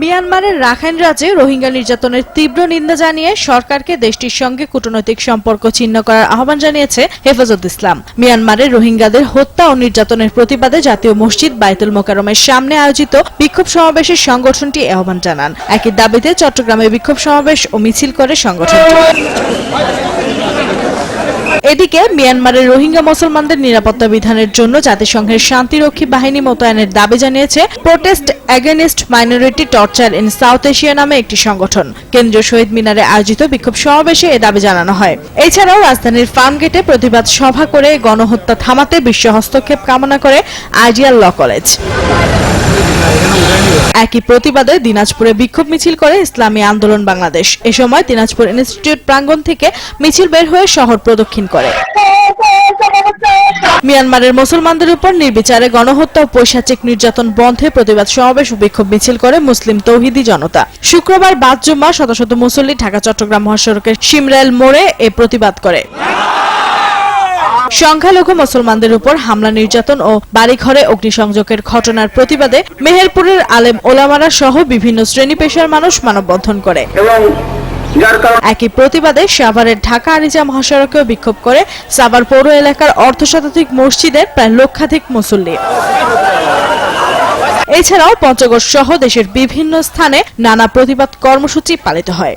মিয়ানমারের রাখাইন রাজ্যে রোহিঙ্গা নির্যাতনের তীব্র নিন্দা জানিয়ে সরকারকে দেশটির সঙ্গে কূটনৈতিক সম্পর্ক ছিন্ন করার আহ্বান জানিয়েছে হেফাজত ইসলাম। মিয়ানমারের রোহিঙ্গাদের হত্যা ও নির্যাতনের প্রতিবাদে জাতীয় মসজিদ বাইতুল মোকারমের সামনে আয়োজিত বিক্ষোভ সমাবেশের সংগঠনটি আহ্বান জানান। একই দাবিতে চট্টগ্রামে বিক্ষোভ সমাবেশ ও মিছিল করে সংগঠনটি। এদিকে মিয়ানমারের রোহিঙ্গা মুসলমানদের নিরাপত্তা বিধানের জন্য জাতিসংঘের শান্তিরক্ষী বাহিনী মোতায়েনের দাবি জানিয়েছে protest against minority torture in South Asia নামে একটি সংগঠন। কেন্দ্রীয় শহীদ মিনারে আয়োজিত বিক্ষোভ সমাবেশে এ দাবি জানানো হয়। এছাড়াও রাজধানীর ফার্মগেটে প্রতিবাদ সভা করে গণহত্যা থামাতে বিশ্ব হস্তক্ষেপ কামনা করে আইডিয়াল ল কলেজ। একই প্রতিবাদে দিনাজপুরে বিক্ষোভ মিছিল করে ইসলামী আন্দোলন বাংলাদেশ। এ সময় দিনাজপুর ইনস্টিটিউট প্রাঙ্গণ থেকে মিছিল বের হয়ে শহর প্রদক্ষিণ করে। মিয়ানমারের মুসলমানদের উপর নির্বিচারে গণহত্যা ও পৈশাচিক নির্যাতন বন্ধে প্রতিবাদ সমাবেশ ও বিক্ষোভ মিছিল করে মুসলিম তৌহিদি জনতা। শুক্রবার বাদ জুম্মা শত শত মুসল্লি ঢাকা চট্টগ্রাম মহাসড়কের সিমরাইল মোড়ে এ প্রতিবাদ করে। সংখ্যালঘু মুসলমানদের উপর হামলা নির্যাতন ও বাড়িঘরে অগ্নিসংযোগের ঘটনার প্রতিবাদে মেহেরপুরের আলেম ওলামারা সহ বিভিন্ন শ্রেণি পেশার মানুষ মানববন্ধন করে। একই প্রতিবাদে সাভারের ঢাকা আরিজা মহাসড়কেও বিক্ষোভ করে সাভার পৌর এলাকার অর্ধশতাধিক মসজিদের প্রায় লক্ষাধিক মুসল্লি। এছাড়াও পঞ্চগড় সহ দেশের বিভিন্ন স্থানে নানা প্রতিবাদ কর্মসূচি পালিত হয়।